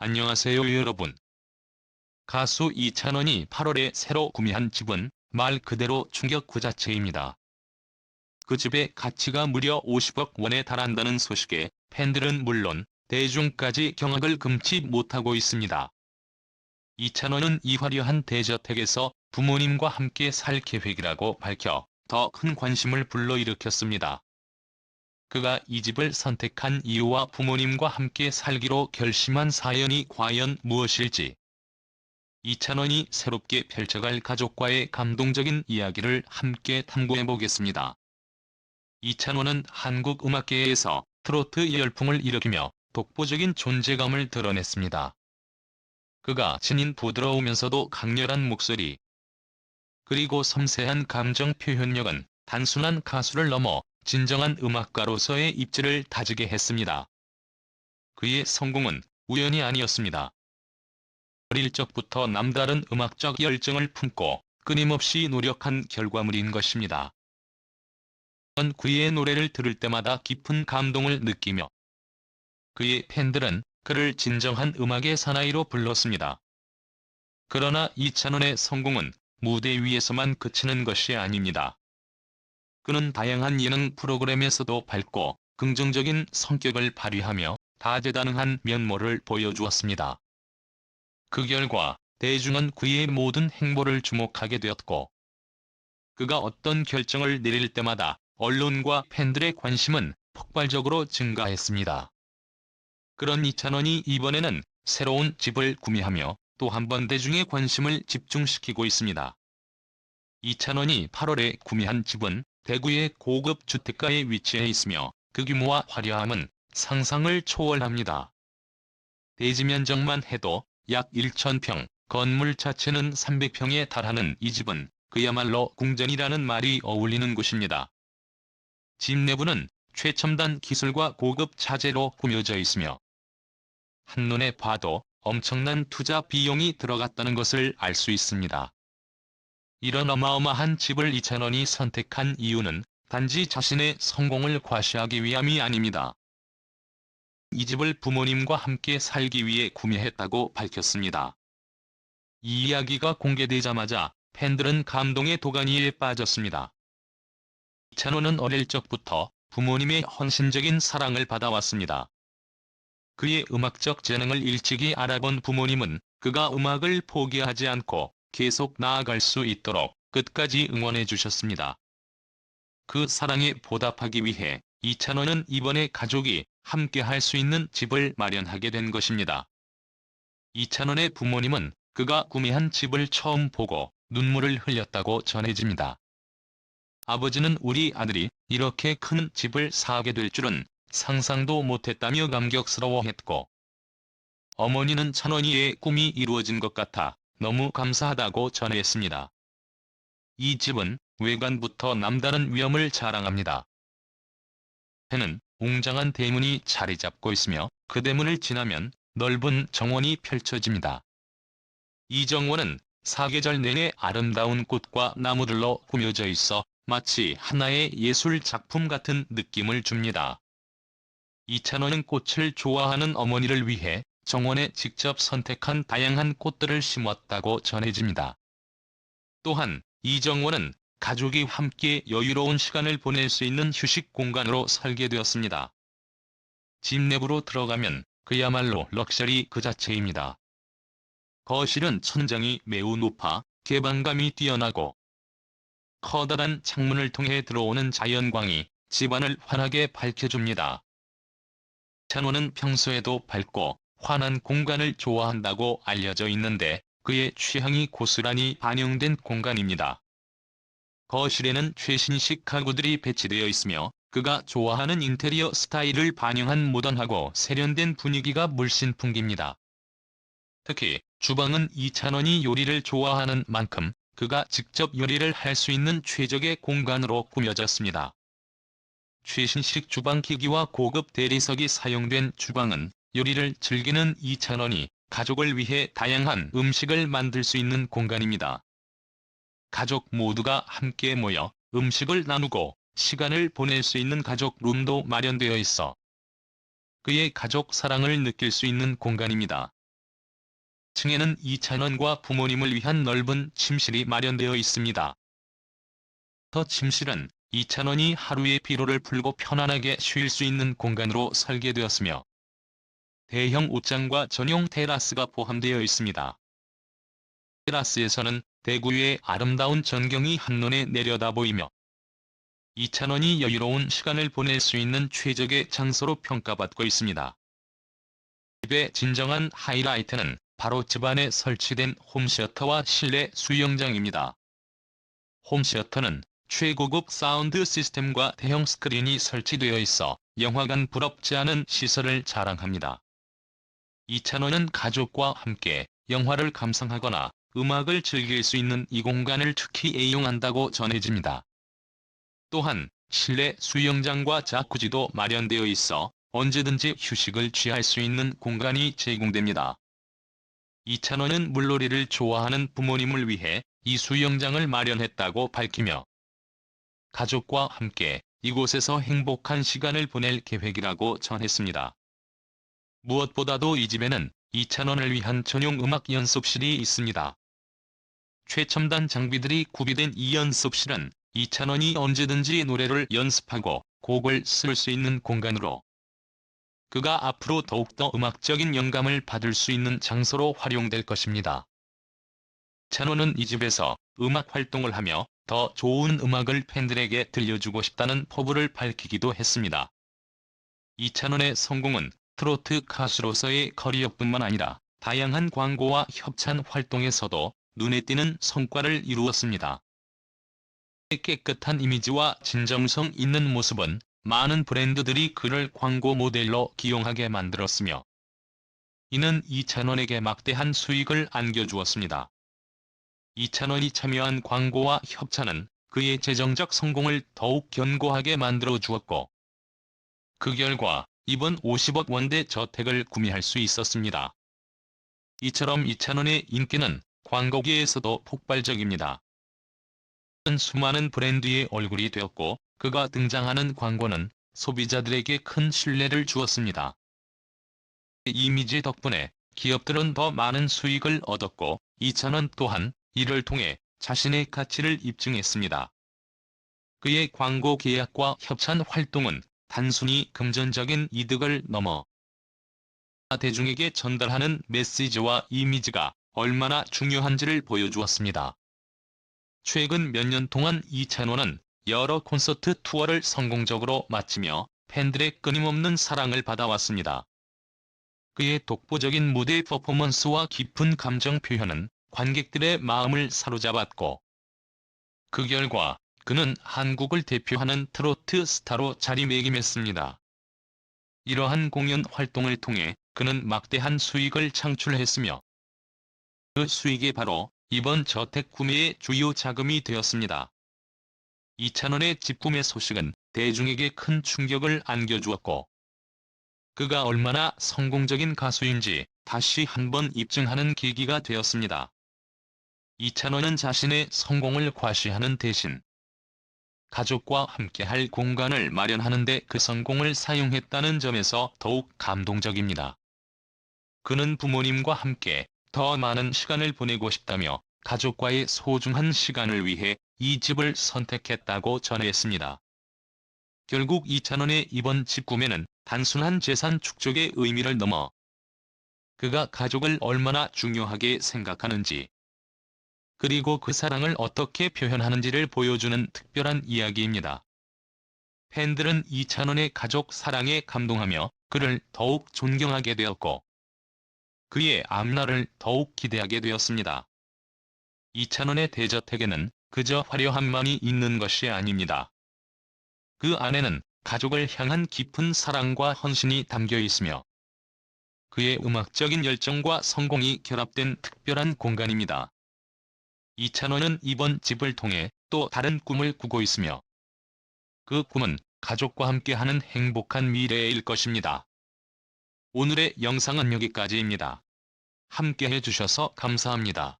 안녕하세요 여러분. 가수 이찬원이 8월에 새로 구매한 집은 말 그대로 충격 그 자체입니다. 그 집의 가치가 무려 50억 원에 달한다는 소식에 팬들은 물론 대중까지 경악을 금치 못하고 있습니다. 이찬원은 이 화려한 대저택에서 부모님과 함께 살 계획이라고 밝혀 더 큰 관심을 불러일으켰습니다. 그가 이 집을 선택한 이유와 부모님과 함께 살기로 결심한 사연이 과연 무엇일지. 이찬원이 새롭게 펼쳐갈 가족과의 감동적인 이야기를 함께 탐구해 보겠습니다. 이찬원은 한국 음악계에서 트로트 열풍을 일으키며 독보적인 존재감을 드러냈습니다. 그가 지닌 부드러우면서도 강렬한 목소리, 그리고 섬세한 감정 표현력은 단순한 가수를 넘어 진정한 음악가로서의 입지를 다지게 했습니다. 그의 성공은 우연이 아니었습니다. 어릴 적부터 남다른 음악적 열정을 품고 끊임없이 노력한 결과물인 것입니다. 전 그의 노래를 들을 때마다 깊은 감동을 느끼며 그의 팬들은 그를 진정한 음악의 사나이로 불렀습니다. 그러나 이찬원의 성공은 무대 위에서만 그치는 것이 아닙니다. 그는 다양한 예능 프로그램에서도 밝고 긍정적인 성격을 발휘하며 다재다능한 면모를 보여주었습니다. 그 결과 대중은 그의 모든 행보를 주목하게 되었고 그가 어떤 결정을 내릴 때마다 언론과 팬들의 관심은 폭발적으로 증가했습니다. 그런 이찬원이 이번에는 새로운 집을 구매하며 또 한 번 대중의 관심을 집중시키고 있습니다. 이찬원이 8월에 구매한 집은 대구의 고급 주택가에 위치해 있으며 그 규모와 화려함은 상상을 초월합니다. 대지 면적만 해도 약 1,000평, 건물 자체는 300평에 달하는 이 집은 그야말로 궁전이라는 말이 어울리는 곳입니다. 집 내부는 최첨단 기술과 고급 자재로 꾸며져 있으며 한눈에 봐도 엄청난 투자 비용이 들어갔다는 것을 알 수 있습니다. 이런 어마어마한 집을 이찬원이 선택한 이유는 단지 자신의 성공을 과시하기 위함이 아닙니다. 이 집을 부모님과 함께 살기 위해 구매했다고 밝혔습니다. 이 이야기가 공개되자마자 팬들은 감동의 도가니에 빠졌습니다. 이찬원은 어릴 적부터 부모님의 헌신적인 사랑을 받아왔습니다. 그의 음악적 재능을 일찍이 알아본 부모님은 그가 음악을 포기하지 않고 계속 나아갈 수 있도록 끝까지 응원해 주셨습니다. 그 사랑에 보답하기 위해 이찬원은 이번에 가족이 함께 할 수 있는 집을 마련하게 된 것입니다. 이찬원의 부모님은 그가 구매한 집을 처음 보고 눈물을 흘렸다고 전해집니다. 아버지는 우리 아들이 이렇게 큰 집을 사게 될 줄은 상상도 못했다며 감격스러워했고 어머니는 찬원이의 꿈이 이루어진 것 같아 너무 감사하다고 전했습니다. 이 집은 외관부터 남다른 위엄을 자랑합니다. 해는 웅장한 대문이 자리 잡고 있으며 그 대문을 지나면 넓은 정원이 펼쳐집니다. 이 정원은 사계절 내내 아름다운 꽃과 나무들로 꾸며져 있어 마치 하나의 예술 작품 같은 느낌을 줍니다. 이찬원은 꽃을 좋아하는 어머니를 위해 정원에 직접 선택한 다양한 꽃들을 심었다고 전해집니다. 또한 이 정원은 가족이 함께 여유로운 시간을 보낼 수 있는 휴식 공간으로 설계되었습니다. 집 내부로 들어가면 그야말로 럭셔리 그 자체입니다. 거실은 천장이 매우 높아 개방감이 뛰어나고 커다란 창문을 통해 들어오는 자연광이 집안을 환하게 밝혀줍니다. 찬호는 평소에도 밝고 환한 공간을 좋아한다고 알려져 있는데 그의 취향이 고스란히 반영된 공간입니다. 거실에는 최신식 가구들이 배치되어 있으며 그가 좋아하는 인테리어 스타일을 반영한 모던하고 세련된 분위기가 물씬 풍깁니다. 특히 주방은 이찬원이 요리를 좋아하는 만큼 그가 직접 요리를 할 수 있는 최적의 공간으로 꾸며졌습니다. 최신식 주방 기기와 고급 대리석이 사용된 주방은 요리를 즐기는 이찬원이 가족을 위해 다양한 음식을 만들 수 있는 공간입니다. 가족 모두가 함께 모여 음식을 나누고 시간을 보낼 수 있는 가족 룸도 마련되어 있어 그의 가족 사랑을 느낄 수 있는 공간입니다. 층에는 이찬원과 부모님을 위한 넓은 침실이 마련되어 있습니다. 더 침실은 이찬원이 하루의 피로를 풀고 편안하게 쉴 수 있는 공간으로 설계되었으며 대형 옷장과 전용 테라스가 포함되어 있습니다. 테라스에서는 대구의 아름다운 전경이 한눈에 내려다 보이며 이찬원이 여유로운 시간을 보낼 수 있는 최적의 장소로 평가받고 있습니다. 집의 진정한 하이라이트는 바로 집안에 설치된 홈시어터와 실내 수영장입니다. 홈시어터는 최고급 사운드 시스템과 대형 스크린이 설치되어 있어 영화관 부럽지 않은 시설을 자랑합니다. 이찬원은 가족과 함께 영화를 감상하거나 음악을 즐길 수 있는 이 공간을 특히 애용한다고 전해집니다. 또한 실내 수영장과 자쿠지도 마련되어 있어 언제든지 휴식을 취할 수 있는 공간이 제공됩니다. 이찬원은 물놀이를 좋아하는 부모님을 위해 이 수영장을 마련했다고 밝히며 가족과 함께 이곳에서 행복한 시간을 보낼 계획이라고 전했습니다. 무엇보다도 이 집에는 이찬원을 위한 전용 음악 연습실이 있습니다. 최첨단 장비들이 구비된 이 연습실은 이찬원이 언제든지 노래를 연습하고 곡을 쓸 수 있는 공간으로 그가 앞으로 더욱더 음악적인 영감을 받을 수 있는 장소로 활용될 것입니다. 찬원은 이 집에서 음악 활동을 하며 더 좋은 음악을 팬들에게 들려주고 싶다는 포부를 밝히기도 했습니다. 이찬원의 성공은 트로트 가수로서의 커리어뿐만 아니라 다양한 광고와 협찬 활동에서도 눈에 띄는 성과를 이루었습니다. 깨끗한 이미지와 진정성 있는 모습은 많은 브랜드들이 그를 광고 모델로 기용하게 만들었으며 이는 이찬원에게 막대한 수익을 안겨주었습니다. 이찬원이 참여한 광고와 협찬은 그의 재정적 성공을 더욱 견고하게 만들어 주었고 그 결과 이번 50억 원대 저택을 구매할 수 있었습니다. 이처럼 이찬원의 인기는 광고계에서도 폭발적입니다. 수많은 브랜드의 얼굴이 되었고 그가 등장하는 광고는 소비자들에게 큰 신뢰를 주었습니다. 이미지 덕분에 기업들은 더 많은 수익을 얻었고 이찬원 또한 이를 통해 자신의 가치를 입증했습니다. 그의 광고 계약과 협찬 활동은 단순히 금전적인 이득을 넘어 대중에게 전달하는 메시지와 이미지가 얼마나 중요한지를 보여주었습니다. 최근 몇 년 동안 이찬원은 여러 콘서트 투어를 성공적으로 마치며 팬들의 끊임없는 사랑을 받아왔습니다. 그의 독보적인 무대 퍼포먼스와 깊은 감정 표현은 관객들의 마음을 사로잡았고 그 결과 그는 한국을 대표하는 트로트 스타로 자리매김했습니다. 이러한 공연 활동을 통해 그는 막대한 수익을 창출했으며 그 수익이 바로 이번 저택 구매의 주요 자금이 되었습니다. 이찬원의 집 구매 소식은 대중에게 큰 충격을 안겨주었고 그가 얼마나 성공적인 가수인지 다시 한번 입증하는 계기가 되었습니다. 이찬원은 자신의 성공을 과시하는 대신 가족과 함께 할 공간을 마련하는 데 그 성공을 사용했다는 점에서 더욱 감동적입니다. 그는 부모님과 함께 더 많은 시간을 보내고 싶다며 가족과의 소중한 시간을 위해 이 집을 선택했다고 전했습니다. 결국 이찬원의 이번 집 구매는 단순한 재산 축적의 의미를 넘어 그가 가족을 얼마나 중요하게 생각하는지 그리고 그 사랑을 어떻게 표현하는지를 보여주는 특별한 이야기입니다. 팬들은 이찬원의 가족 사랑에 감동하며 그를 더욱 존경하게 되었고 그의 앞날을 더욱 기대하게 되었습니다. 이찬원의 대저택에는 그저 화려함만이 있는 것이 아닙니다. 그 안에는 가족을 향한 깊은 사랑과 헌신이 담겨 있으며 그의 음악적인 열정과 성공이 결합된 특별한 공간입니다. 이찬원은 이번 집을 통해 또 다른 꿈을 꾸고 있으며 그 꿈은 가족과 함께하는 행복한 미래일 것입니다. 오늘의 영상은 여기까지입니다. 함께해 주셔서 감사합니다.